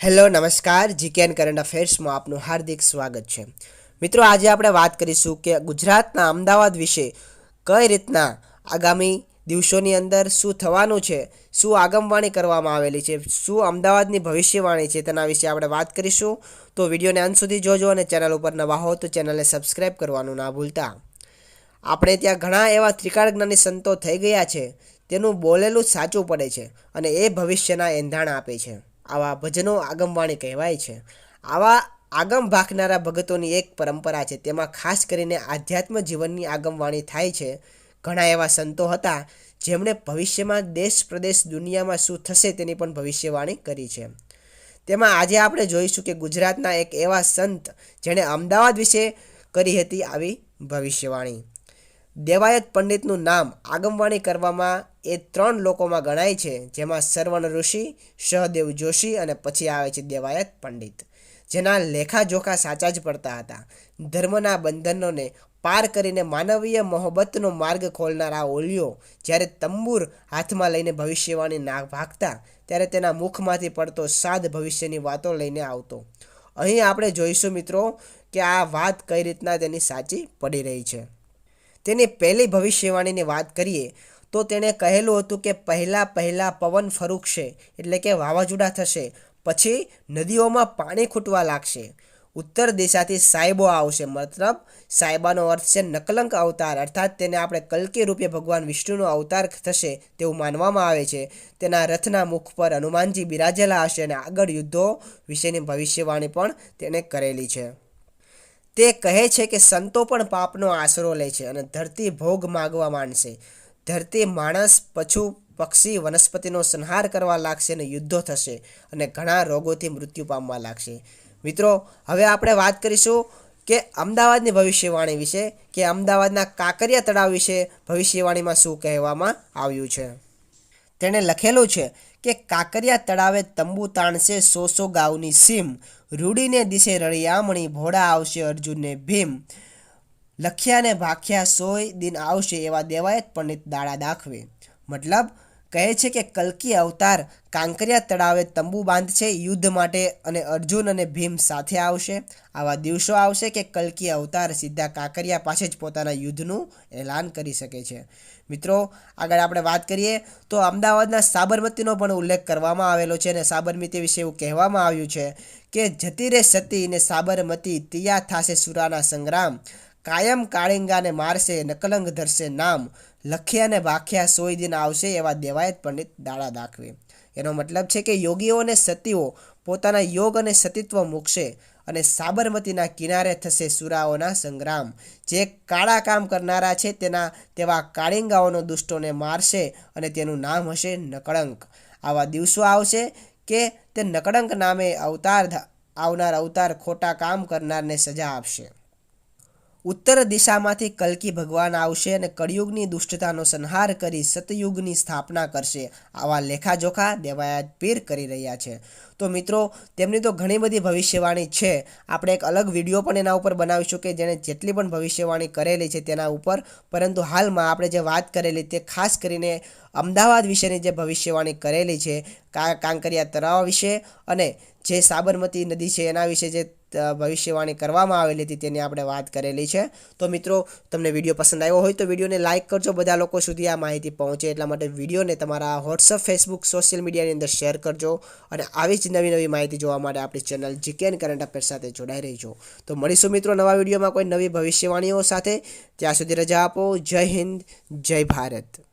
Hello, નમસ્કાર. જીકેન current અફેર્સમાં આપનું હાર્દિક સ્વાગત છે. મિત્રો, આજે આપણે વાત કરીશું કે ગુજરાતના અમદાવાદ વિશે કઈ રીતના આગામી દિવસોની અંદર શું થવાનું છે, શું આગમવાણી કરવામાં આવેલી છે, શું અમદાવાદની ભવિષ્યવાણી છે તેના વિશે આપણે વાત કરીશું. તો વિડીયોને અંત સુધી જોજો અને ચેનલ ઉપર નવા હો તો ચેનલને સબસ્ક્રાઈબ કરવાનું ના ભૂલતા. આપણે ત્યાં ઘણા એવા ત્રિકાળ જ્ઞાની સંતો થઈ ગયા છે, તેનું બોલેલું સાચું પડે છે અને એ ભવિષ્યના એંધાણ આપે છે. આવા ભજનો આગમવાણી કહેવાય છે. આવા આગમ ભાખનારા ભગતોની એક પરંપરા છે. તેમાં ખાસ કરીને આધ્યાત્મ જીવનની આગમવાણી થાય છે. ઘણા એવા સંતો હતા જેમણે ભવિષ્યમાં દેશ પ્રદેશ દુનિયામાં શું થશે તેની પણ ભવિષ્યવાણી કરી છે. તેમાં આજે આપણે જોઈશું કે ગુજરાતના એક એવા સંત જેણે અમદાવાદ વિશે કરી હતી આવી ભવિષ્યવાણી. દેવાયત પંડિતનું નામ આગમવાણી કરવામાં એ ત્રણ લોકોમાં ગણાય છે, જેમાં સરવણ ઋષિ, સહદેવ જોશી અને પછી આવે છે દેવાયત પંડિત, જેના લેખાજોખા સાચા જ પડતા હતા. ધર્મના બંધનોને પાર કરીને માનવીય મોહબ્બતનો માર્ગ ખોલનારા ઓલિયો જ્યારે તંબુર હાથમાં લઈને ભવિષ્યવાણી ના ભાગતા, ત્યારે તેના મુખમાંથી પડતો સાદ ભવિષ્યની વાતો લઈને આવતો. અહીં આપણે જોઈશું મિત્રો કે આ વાત કઈ રીતના તેની સાચી પડી રહી છે. તેની પહેલી ભવિષ્યવાણીની વાત કરીએ, તો તેણે કહેલું હતું કે પહેલાં પહેલાં પવન ફરૂકશે, એટલે કે વાવાઝોડા થશે, પછી નદીઓમાં પાણી ખૂટવા લાગશે. ઉત્તર દિશાથી સાહેબો આવશે, મતલબ સાહેબાનો અર્થ છે નકલંક અવતાર, અર્થાત તેને આપણે કલ્કી રૂપે ભગવાન વિષ્ણુનો અવતાર થશે તેવું માનવામાં આવે છે. તેના રથના મુખ પર હનુમાનજી બિરાજેલા હશે અને આગળ યુદ્ધો વિશેની ભવિષ્યવાણી પણ તેણે કરેલી છે. તે કહે છે કે સંતો પણ પાપનો આશરો લે છે અને ધરતી ભોગ માગવા માંડશે. ધરતી માણસ પશુ પક્ષી વનસ્પતિનો સંહાર કરવા લાગશે અને યુદ્ધો થશે અને ઘણા રોગોથી મૃત્યુ પામવા લાગશે. મિત્રો, હવે આપણે વાત કરીશું કે અમદાવાદની ભવિષ્યવાણી વિશે કે અમદાવાદના કાંકરિયા તળાવ વિશે ભવિષ્યવાણીમાં શું કહેવામાં આવ્યું છે. તેણે લખેલું છે કે કાંકરિયા તળાવે તંબુ તાણશે સો સો ગાઉની સીમ. રૂડીને દિશે રળિયામણી, ભોળા આવશે અર્જુનને ભીમ. લખ્યાને ભાખ્યા સોય દિન આવશે એવા દેવાયત પંડિત દાડા દાખવે. મતલબ કહે છે કે કલ્કી અવતાર કાંકરિયા તળાવે તંબુ બાંધશે યુદ્ધ માટે અને અર્જુન અને ભીમ સાથે આવશે. આવા દિવસો આવશે કે કલ્કી અવતાર સીધા કાંકરિયા પાસે જ પોતાના યુદ્ધનું એલાન કરી શકે છે. મિત્રો, આગળ આપણે વાત કરીએ તો અમદાવાદના સાબરમતીનો પણ ઉલ્લેખ કરવામાં આવેલો છે અને સાબરમતી વિશે એવું કહેવામાં આવ્યું છે કે જતી રે સતી ને સાબરમતી તિયા થાશે સુરાના સંગ્રામ. કાયમ કાળિંગાને મારશે, નકલંગ ધરશે, નામ લખ્યાને ભાખ્યા સોય દિન આવશે એવા દેવાયત પંડિત દાડા દાખવે. એનો મતલબ છે કે યોગીઓ અને સતીઓ પોતાના યોગ અને સતીત્વ મૂકશે અને સાબરમતીના કિનારે થશે સુરાઓના સંગ્રામ. જે કાળા કામ કરનારા છે તેના, તેવા કાળિંગાઓનો દુષ્ટોને મારશે અને તેનું નામ હશે નકળંક. આવા દિવસો આવશે કે તે નકળંક નામે અવતાર, આવનાર અવતાર ખોટા કામ કરનારને સજા આપશે. ઉત્તર દિશામાંથી કલ્કી ભગવાન આવશે અને કળિયુગની દુષ્ટતાનો સંહાર કરી સતયુગની સ્થાપના કરશે. આવા લેખાજોખા દેવાયાત પીર કરી રહ્યા છે. તો મિત્રો, તેમની તો ઘણી બધી ભવિષ્યવાણી છે. આપણે એક અલગ વીડિયો પણ એના ઉપર બનાવીશું કે જેણે જેટલી પણ ભવિષ્યવાણી કરેલી છે તેના ઉપર. પરંતુ હાલમાં આપણે જે વાત કરેલી તે ખાસ કરીને અમદાવાદ વિશેની જે ભવિષ્યવાણી કરેલી છે કાંકરિયા તળાવ વિશે અને જે સાબરમતી નદી છે એના વિશે જે ભવિષ્યવાણી કરવામાં આવેલી હતી તેની આપણે વાત કરેલી છે. તો મિત્રો, તમને વીડિયો પસંદ આવ્યો હોય તો વિડીયોને લાઇક કરજો. બધા લોકો સુધી આ માહિતી પહોંચે એટલા માટે વિડીયોને તમારા વોટ્સઅપ ફેસબુક સોશિયલ મીડિયાની અંદર શેર કરજો અને આવી જ નવી નવી માહિતી જોવા માટે આપણી ચેનલ જીકેન કરંટ અફેર સાથે જોડાઈ રહીજો. તો મળીશું મિત્રો નવા વિડીયોમાં કોઈ નવી ભવિષ્યવાણીઓ સાથે. ત્યાં સુધી રજા આપો. જય હિન્દ, જય ભારત.